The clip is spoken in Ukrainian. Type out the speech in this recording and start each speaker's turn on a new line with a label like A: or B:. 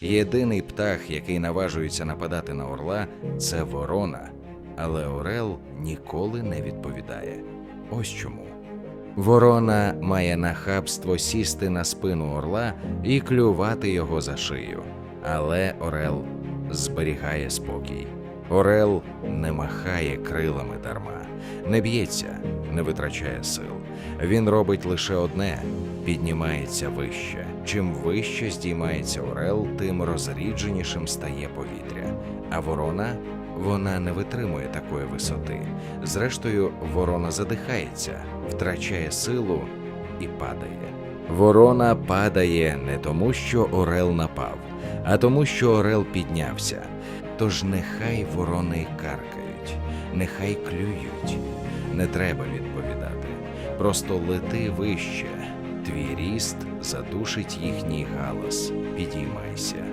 A: Єдиний птах, який наважується нападати на орла, це ворона, але Орел ніколи не відповідає. Ось чому. Ворона має нахабство сісти на спину орла і клювати його за шию. Але Орел зберігає спокій. Орел не махає крилами дарма, не б'ється, не витрачає сил. Він робить лише одне піднімається вище. Чим вище здіймається орел, тим розрідженішим стає повітря. А ворона вона не витримує такої висоти. Зрештою, ворона задихається, втрачає силу і падає. Ворона падає не тому, що орел напав, а тому, що орел піднявся. Тож нехай ворони каркають, нехай клюють. Не треба відповідати. Просто лети вище. Твій ріст задушить їхній галас. Підіймайся.